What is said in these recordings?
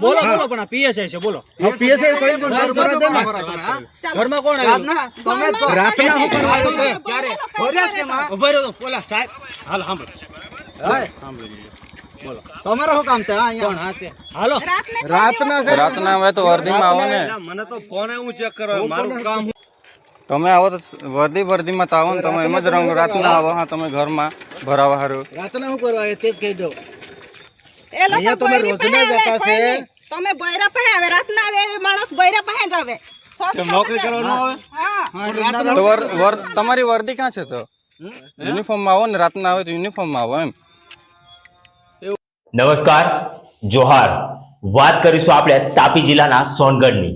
બોલો બોલો પણ આ પીએસઆઈ છે બોલો. PSI કોઈ પણ ઘર ભરા દે ને. ઘરમાં કોણ આવ્યું? રાતના? હું કરવા આવ્યો તે? ક્યારે? ભર્યા કે માં? ઊભો રહ્યો બોલા સાહેબ. હાલ સાંભળો. હાય. તમારે શું કામ છે? હા, કોણ? હા છે. હાલો. રાતના છે? રાતના હવે તો વર્ધીમાં આવો ને. મને તો ફોન હું ચેક કરો મારું કામ તમે આવો તો વર્દી વર્દીમાં તો આવો ને તમે એમ જ રંગ રાતના આવો. હા તમે ઘરમાં ભરાવા હારું. રાતના શું કરવા તે જ કહી દો એ લોકો તમે રોજના જતા છે. તમે બૈરા પાસે આવે રાતના આવે માણસ બૈરા પાસે જ આવે. નોકરી કરવાનો આવે? તો વર- વર- તમારી વર્દી ક્યાં છે તો? યુનિફોર્મમાં આવો ને રાતના આવે તો યુનિફોર્મમાં આવો એમ. નમસ્કાર જોહાર. વાત કરીશું આપણે તાપી જિલ્લાના સોનગઢની.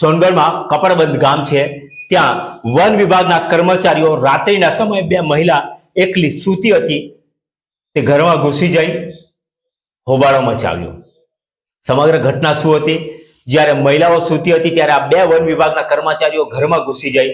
સોનગઢમાં કપડબંધ ગામ છે. ત્યાં વન વિભાગના કર્મચારીઓ રાત્રિના સમયે બે મહિલા એકલી સૂતી હતી. તે ઘરમાં ઘૂસી જઈ હોબાળો મચાવ્યો. સમગ્ર ઘટના શું હતી? જ્યારે મહિલાઓ સૂતી હતી ત્યારે આ બે વન વિભાગના કર્મચારીઓ ઘરમાં ઘૂસી જઈ.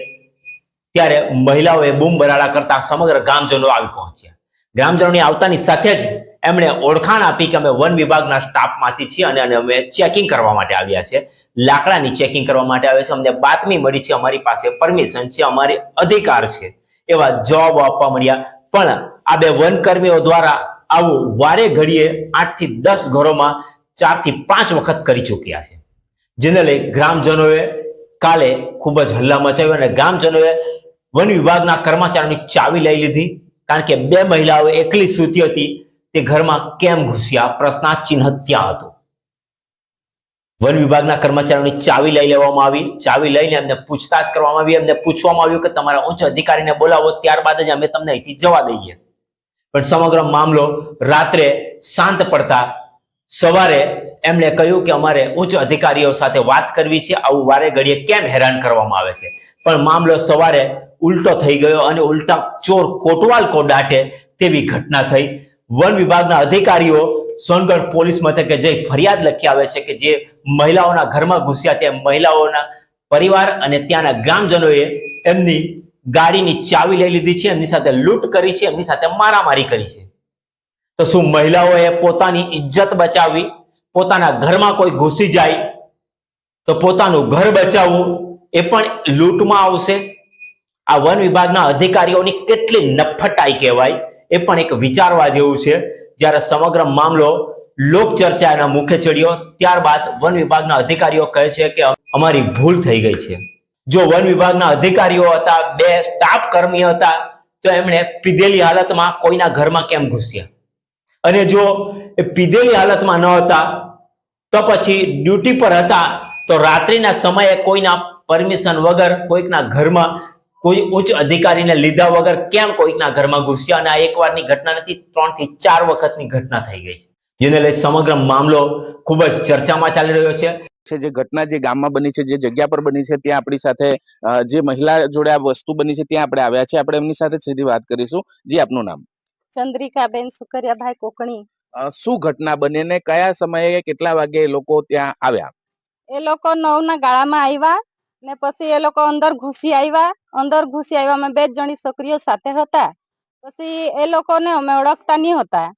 ત્યારે મહિલાઓએ બૂમ બરાડા કરતા સમગ્ર ગામજનો આવી પહોંચ્યા. ગ્રામજનોની આવતાની સાથે જ એમણે ઓળખાણ આપી કે અમે વન વિભાગના સ્ટાફમાંથી છીએ અને અમે ચેકિંગ કરવા માટે આવ્યા છે લાકડાની ચેકિંગ કરવા માટે આવે છે. અમને બાતમી મળી છે, અમારી પાસે પરમિશન છે, અમારી અધિકાર છે. એવા જવાબો આપવા મળ્યા. પણ આ બે વનકર્મીઓ દ્વારા આવું વારે ઘડીએ આઠથી દસ ઘરોમાં ચારથી પાંચ વખત કરી ચૂક્યા છે. જેને લઈ ગ્રામજનોએ કાલે ખૂબ જ હલ્લા મચાવ્યો અને ગ્રામજનોએ વન વિભાગના કર્મચારીની ચાવી લઈ લીધી. કારણ કે બે મહિલાઓ એકલી સૂતી હતી. તે ઘરમાં કેમ ઘૂસ્યા? પ્રશ્નાર્થ ચિહ્ન ત્યાં હતું. વન વિભાગના કર્મચારીઓની ચાવી લઈ લેવામાં આવી. ચાવી લઈને એમને પૂછતાછ કરવામાં આવી. એમને પૂછવામાં આવ્યું કે તમારા ઉચ્ચ અધિકારીને બોલાવો, ત્યારબાદ જ અમે તમને અહીંથી જવા દઈએ. પણ સમગ્ર મામલો રાત્રે શાંત પડતા સવારે એમણે કહ્યું કે અમારે ઉચ્ચ અધિકારીઓ સાથે વાત કરવી છે. આવું વારે ઘડીએ કેમ હેરાન કરવામાં આવે છે? પણ મામલો સવારે ઉલટો થઈ ગયો અને ઉલટા ચોર કોટવાલ કોડાટે તેવી ઘટના થઈ. વન વિભાગના અધિકારીઓ સોનગઢ પોલીસ મથકે જઈ ફરિયાદ લખી આવે છે કે જે મહિલાઓના ઘરમાં ઘૂસ્યા તે મહિલાઓના પરિવાર અને ત્યાંના ગ્રામજનોએ એમની ગાડીની ચાવી લઈ લીધી છે, એમની સાથે લૂંટ કરી છે, એમની સાથે મારામારી કરી છે. તો શું મહિલાઓએ પોતાની ઇજ્જત બચાવી, પોતાના ઘરમાં કોઈ ઘૂસી જાય, તો પોતાનું ઘર બચાવવું એ પણ લૂંટમાં આવશે? આ વન વિભાગના અધિકારીઓની કેટલી નફટાઈ કહેવાય? એ પણ એક વિચારવા જેવું છે. જ્યારે સમગ્ર મામલો લોક ચર્ચાના મુખે ચડ્યો, ત્યારબાદ વન વિભાગના અધિકારીઓ કહે છે કે અમારી ભૂલ થઈ ગઈ છે. જો વન વિભાગના અધિકારીઓ હતા, બે સ્ટાફ કર્મી હતા, તો એમણે પીધેલી હાલતમાં કોઈના ઘરમાં કેમ ઘૂસ્યા? અને જો એ પીધેલી હાલતમાં ન હતા, તો પછી ડ્યુટી પર હતા, તો રાત્રિના સમયે કોઈના પરમિશન વગર કોઈકના ઘરમાં કોઈ ઉચ્ચ અધિકારીને લીધા વગર કેમ કોઈકના ઘરમાં ઘૂસ્યા? અને આ એકવારની ઘટના નથી ત્રણથી ચાર વખતની ઘટના થઈ ગઈ છે જેને લઈ સમગ્ર મામલો ખૂબ જ ચર્ચામાં ચાલી રહ્યો છે. છે જે ઘટના જે ગામમાં બની છે જે જગ્યા પર બની છે ત્યાં આપણી સાથે જે મહિલા જોડે આ વસ્તુ બની છે ત્યાં આપણે આવ્યા છે. આપણે એમની સાથે સીધી વાત કરીશું. જી આપનું નામ? ચંદ્રિકાબેન સુકરિયાભાઈ કોકણી. શું ઘટના બની ને કયા સમયે કેટલા વાગે એ લોકો ત્યાં આવ્યા? એ લોકો નવના ગાળામાં આવ્યા. ને પછી એ લોકો અંદર ઘૂસી આવ્યા. અંદર ઘૂસી આવ્યા. અમે બે જણી છોકરીઓ સાથે હતા. પછી એ લોકોને અમે ઓળખતા નહીં હતા.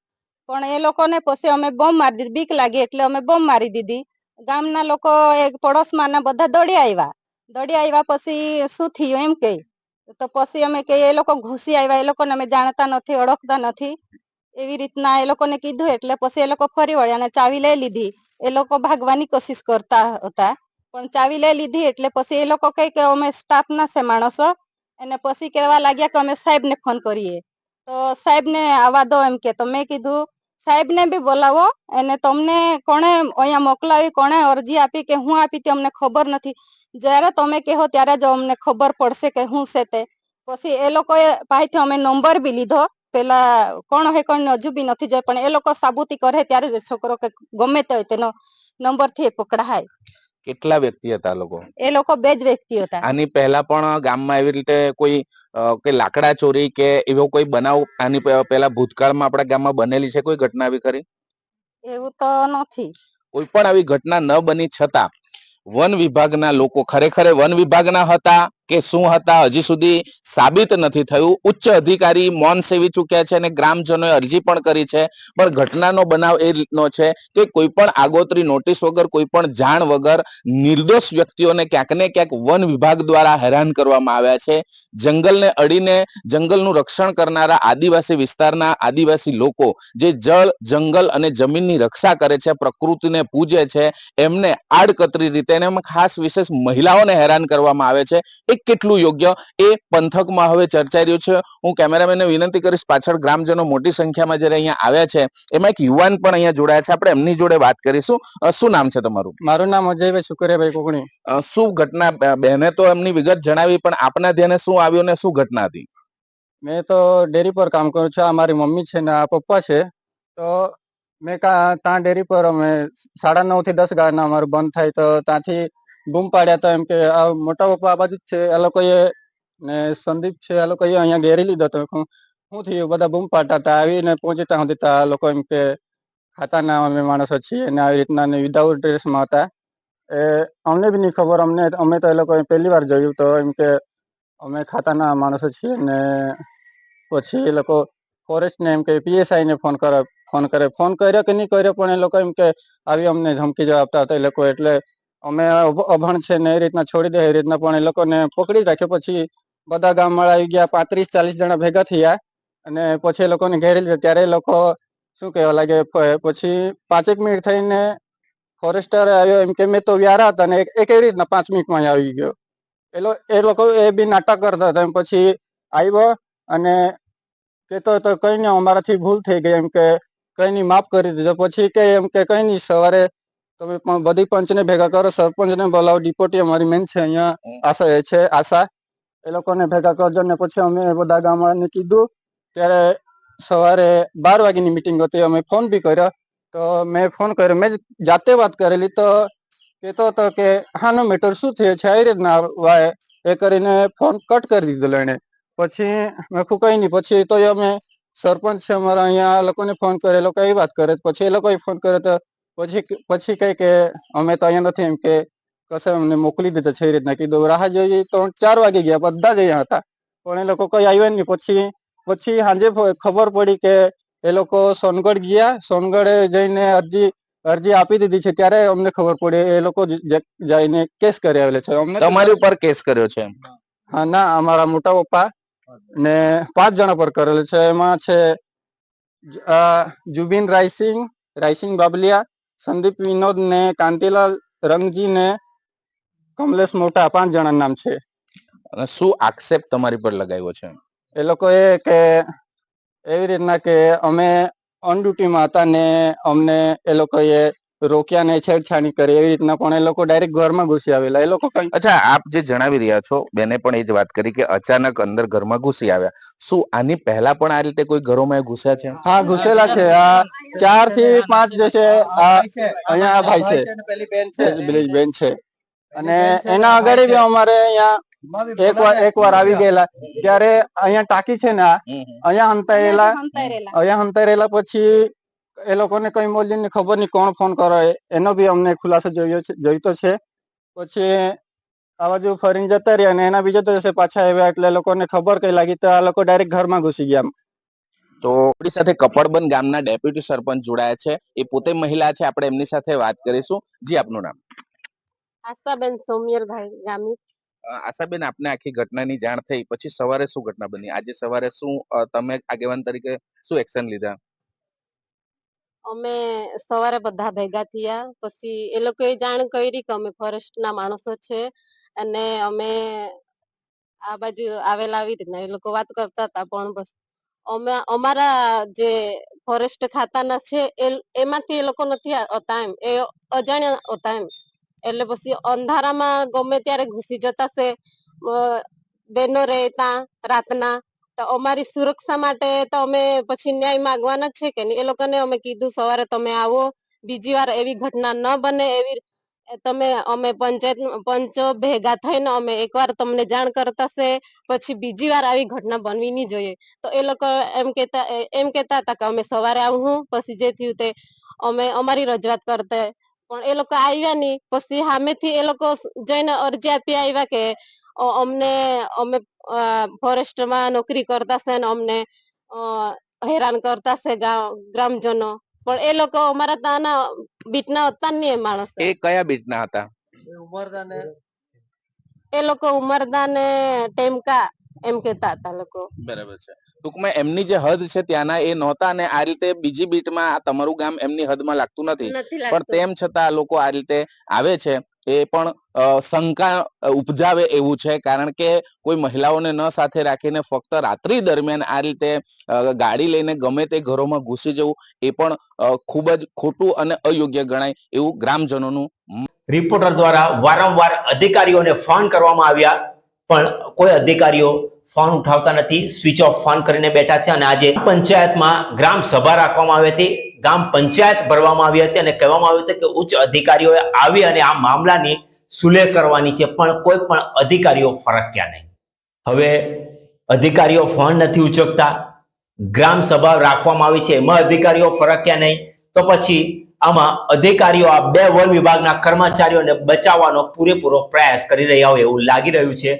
પણ એ લોકોને પછી અમે બોમ્બ મારી દીધી. બીક લાગી એટલે અમે બોમ્બ મારી દીધી. ગામના લોકો એક પડોશમાં ના બધા દોડી આવ્યા. દોડી આવ્યા પછી શું થયું એમ કે? તો પછી અમે કે એ લોકો ઘૂસી આવ્યા. એ લોકોને અમે જાણતા નથી, ઓળખતા નથી. એવી રીતના એ લોકોને કીધું એટલે પછી એ લોકો ફરી વળ્યા અને ચાવી લઈ લીધી. એ લોકો ભાગવાની કોશિશ કરતા હતા. પણ ચાવી લઈ લીધી એટલે પછી એ લોકો કહે કે અમે સ્ટાફ ના છે માણસો અને પછી કહેવા લાગ્યા કે અમે સાહેબ ને ફોન કરીએ. તો સાહેબ ને આવવા દો એમ કે તો મેં કીધું સાહેબ ને બી બોલાવો અને તમને કોણે અહીંયા મોકલાવી, કોણે અરજી આપી કે હું આપી તે અમને ખબર નથી. જ્યારે તમે કહો ત્યારે જ અમને ખબર પડશે કે શું છે તે. પછી એ લોકોએ પાસેથી અમે નંબર બી લીધો. પેલા કોણ હોય કોણ હજુ બી નથી જાય, પણ એ લોકો સાબુતી કરે ત્યારે જ છોકરો કે ગમે તે હોય તેનો નંબરથી એ પકડાય. કેટલા વ્યક્તિ હતા લોકો? એ લોકો બે જ વ્યક્તિ હતા. આની પહેલા પણ ગામમાં એવી રીતે કોઈ કે લાકડા ચોરી કે એવો કોઈ બનાવ આની પહેલા ભૂતકાળમાં આપણા ગામમાં બનેલી છે કોઈ ઘટના આવી ખરી? એવું તો નથી. કોઈ પણ આવી ઘટના ન બની છતાં વન વિભાગના લોકો ખરેખર વન વિભાગના હતા? કે શું હતા? હજી સુધી સાબિત નથી થયું. ઉચ્ચ અધિકારી મૌન સેવી ચૂક્યા છે અને ગ્રામજનોએ અરજી પણ કરી છે. પણ ઘટનાનો બનાવ એ રીતનો છે કે કોઈ પણ આગોતરી નોટિસ વગર કોઈ પણ જાણ વગર નિર્દોષ વ્યક્તિઓને ક્યાંક ને ક્યાંક વન વિભાગ દ્વારા હેરાન કરવામાં આવ્યા છે. જંગલને અડીને જંગલનું રક્ષણ કરનારા આદિવાસી વિસ્તારના આદિવાસી લોકો જે જળ, જંગલ અને જમીનની રક્ષા કરે છે, પ્રકૃતિને પૂજે છે, એમને આડકતરી રીતે અને ખાસ વિશેષ મહિલાઓને હેરાન કરવામાં આવે છે. એ કેટલું યોગ્ય એ પંથકમાં હવે ચર્ચાઈ રહ્યું છે. હું કેમેરામેનને વિનંતી કરીશ પાછળ ગ્રામજનો મોટી સંખ્યામાં જ્યારે અહીંયા આવ્યા છે એમાં એક યુવાન પણ અહીંયા જોડાયા છે. આપણે એમની જોડે વાત કરીશું. શું નામ છે તમારું? મારું નામ અજયભાઈ શુકરિયાભાઈ કોકણી. શું ઘટના બહેને તો એમની વિગત જણાવી પણ આપના ધ્યાને શું આવ્યું ને શું ઘટના હતી? મેં તો ડેરી પર કામ કરું છું. આ મારી મમ્મી છે ને આ પપ્પા છે. તો મેં કા ત્યાં ડેરી પર અમે સાડા નવથી દસ ગાળાના અમારું બંધ થાય તો ત્યાંથી બૂમ પાડ્યા હતા એમ કે આ મોટા પપ્પા આ બાજુ જ છે એ લોકોએ, ને સંદીપ છે એ લોકોએ અહીંયા ઘેરી લીધો તો હું શું થયું? બધા બૂમ પાડતા હતા, આવીને પહોંચી ત્યાં સુધી આ લોકો એમ કે ખાતા ના અમે માણસો છીએ અને આવી રીતના ને વિદાઉટ ડ્રેસમાં હતા. એ અમને બી નહીં ખબર, અમને, અમે તો એ લોકોએ પહેલી વાર જોયું તો એમ કે અમે ખાતાના માણસો છીએ ને પછી એ લોકો ફોરેસ્ટને એમ કે પીએસઆઈ ને ફોન કરે ફોન કરે. ફોન કર્યો કે નહીં કર્યો પણ એ લોકો એમ કે આવી અમને ધમકી જવાબ આપતા હતા એ લોકો એટલે અમે અભણ છે ને એ રીતના છોડી દે, એ રીતના પણ એ લોકોને પકડી રાખ્યો. પછી બધા ગામવાળા આવી ગયા, પાંત્રીસ, ચાલીસ જણા ભેગા થયા અને પછી એ લોકોને ઘેરી લીધા. ત્યારે એ લોકો શું કહેવા લાગે પછી પાંચેક મિનિટ થઈને ફોરેસ્ટર આવ્યો. એમ કે, મેં તો વ્યારા હતા ને એ કેવી રીતના પાંચ મિનિટમાં આવી ગયો? એ લો- એ લોકો એ બી નાટક કરતા હતા. એમ પછી આવ્યો અને કહેતો હતો, કઈ નહીં, અમારાથી ભૂલ થઈ ગઈ. એમ કે, કઈ નહીં, માફ કરી દીધો. પછી કે એમ કે, કઈ નહીં, સવારે તમે પણ બધી પંચને ભેગા કરો સરપંચને બોલાવો ડિપોટી અમારી મેન છે અહીંયા આશા એ છે આશા. એ લોકોને ભેગા કરજો ને પછી અમે બધા ગામવાળાને કીધું ત્યારે સવારે બાર વાગ્યાની મિટિંગ હતી અમે ફોન બી કર્યો. તો મેં ફોન કર્યો મેં જાતે વાત કરેલી તો કહેતો હતો કે હાનો મેટર શું થયું છે? આવી રીતના વાય. એ કરીને ફોન કટ કરી દીધો એણે પછી મેં ખું કઈ નહીં પછી તો અમે સરપંચ છે અમારા અહીંયા લોકોને ફોન કરે એ લોકો એ વાત કરે પછી એ લોકોએ ફોન કર્યો તો પછી પછી કઈ કે અમે તો અહીંયા નથી એમ કે કશે અમને મોકલી દીધા છે એ રીતના. કીધું રાહ જોઈએ તો ચાર વાગે ગયા બધા જ અહીંયા હતા. પણ એ લોકો કઈ આવ્યા નહીં. પછી પછી સાંજે ખબર પડી કે એ લોકો સોનગઢ ગયા. સોનગઢે જઈને અરજી અરજી આપી દીધી છે. ત્યારે અમને ખબર પડી એ લોકો જઈને કેસ કરી આવેલા છે. અમને તમારી ઉપર કેસ કર્યો છે હા ના અમારા મોટા પપ્પા ને પાંચ જણા પર કરેલું છે. એમાં છે આ જુબિન રાયસિંગ રાયસિંગ બાબલિયા સંદીપ વિનોદ ને કાંતિલાલ રંગજી ને કમલેશ મોટા પાંચ જણા નામ છે. અને શું આક્ષેપ તમારી પર લગાવ્યો છે? એ લોકોએ કે એવી રીતના કે અમે ઓન ડ્યુટીમાં હતા ને અમને એ લોકોએ રોક્યા ને છેડછાણી કરી એવી રીતના પણ એ લોકો ડાયરેક્ટ ઘરમાં ઘૂસી આવેલા. એ લોકો કઈ અચ્છા આપ જે જણાવી રહ્યા છો બેને પણ એ જ વાત કરી કે અચાનક અંદર ઘરમાં ઘૂસી આવ્યા. શું આની પહેલા પણ આ રીતે કોઈ ઘરોમાં ઘૂસ્યા છે? હા ઘૂસેલા છે. આ ચારથી પાંચ જે છે આ અહીંયા આ ભાઈ છે. પેલી બેન છે. અને એના આગળ બી અમારે અહીંયા એક વાર એક વાર આવી ગયેલા. ત્યારે અહીંયા ટાંકી છે ને આ. અહીંયા હંતાયેલા. અહીંયા હંતાયેલા પછી એ લોકોને કઈ મોલીને ખબર નહીં કોણ ફોન કરે એનો બી અમને ખુલાસો જોયો છે જોઈતો છે. પછી આ બાજુ ફરીને જતા રહ્યા અને એના બીજા દિવસે પાછા આવ્યા એટલે લોકોને ખબર કઈ લાગી તો આ લોકો ડાયરેક્ટ ઘરમાં ઘૂસી ગયા. તો આપણી સાથે કપડબન ગામના ડેપ્યુટી સરપંચ જોડાયા છે. એ પોતે મહિલા છે આપણે એમની સાથે વાત કરીશું. જી આપનું નામ? આશાબેન સોમિયલભાઈ ગામી આશાબેન આપને આખી ઘટનાની જાણ થઈ. પછી સવારે શું ઘટના બની? આજે સવારે શું તમે આગેવાન તરીકે શું એક્શન લીધા? અમે સવારે બધા ભેગા થયા. પછી એ લોકોએ જાણ કરી કે અમે ફોરેસ્ટ ના માણસો છે અને અમે આ બાજુ આવેલા આવી રીતના. એ લોકો વાત કરતા હતા પણ બસ. અમે, અમારા જે ફોરેસ્ટ ખાતાના છે એ, એમાંથી એ લોકો નથી હતા એમ. એ અજાણ્યા હતા એમ. એટલે પછી અંધારામાં ગમે ત્યારે ઘૂસી જતા છે બેનો બહેનો રહે ત્યાં રાતના તો અમારી સુરક્ષા માટે તો અમે પછી ન્યાય માંગવાના છે કે એ લોકોને અમે કીધું, સવારે તમે આવો, બીજી વાર એવી ઘટના ન બને એવી તમે, અમે પંચાયત, પંચો ભેગા થઈને અમે એકવાર તમને જાણ કરતા છે પછી બીજી વાર આવી ઘટના બનવી નહીં જોઈએ. તો એ લોકો એમ કેતા એમ કેતા હતા કે અમે સવારે આવું પછી જે થયું તે. અમે, અમારી રજૂઆત કરતા. પણ એ લોકો આવ્યા નહીં. પછી સામેથી એ લોકો જઈને અરજી આપી આવ્યા કે અમને અમે ફોરેસ્ટમાં નોકરી કરતા છે ને અમને અ, હેરાન કરતા છે ગ્રામજનો. પણ એ લોકો અમારા ત્યાંના બીટના હતા ને માણસ. એ કયા બીટના હતા? એ લોકો ઉમરદા ને ટેમકા એમ કેતા હતા લોકો. બરાબર છે. ટૂંકમાં એમની જે હદ છે ત્યાંના એ નહોતા અને આ રીતે બીજી બીટમાં તમારું ગામ એમની હદમાં લાગતું નથી. નથી પણ તેમ છતાં આ લોકો આ રીતે આવે છે. એ પણ શંકા ઉપજાવે એવું છે. કારણ કે કોઈ મહિલાઓને ન સાથે રાખીને ફક્ત રાત્રિ દરમિયાન આ રીતે ગાડી લઈને ગમે તે ઘરોમાં ઘૂસી જવું, એ પણ ખૂબ જ ખોટું અને અયોગ્ય ગણાય એવું ગ્રામજનોનું રિપોર્ટર દ્વારા વારંવાર અધિકારીઓને ફોન કરવામાં આવ્યા, પણ કોઈ અધિકારીઓ ફોન ઉઠાવતા નથી. સ્વિચ ઓફ ફોન કરીને બેઠા છે અને આજે પંચાયતમાં ગ્રામ સભા રાખવામાં આવી હતી. ગામ પંચાયત ભરવામાં આવી હતી અને કહેવામાં આવ્યું હતું કે ઉચ્ચ અધિકારીઓએ આવી અને આ મામલાની સુલેહ કરવાની છે, પણ કોઈ પણ અધિકારીઓ ફરક્યા નહીં. હવે અધિકારીઓ ફોન નથી ઉચકતા, ગ્રામ સભા રાખવામાં આવી છે, એમાં અધિકારીઓ ફરક્યા નહીં? તો પછી આમાં અધિકારીઓ આ બે વન વિભાગના કર્મચારીઓને બચાવવાનો પૂરેપૂરો પ્રયાસ કરી રહ્યા હોય એવું લાગી રહ્યું છે.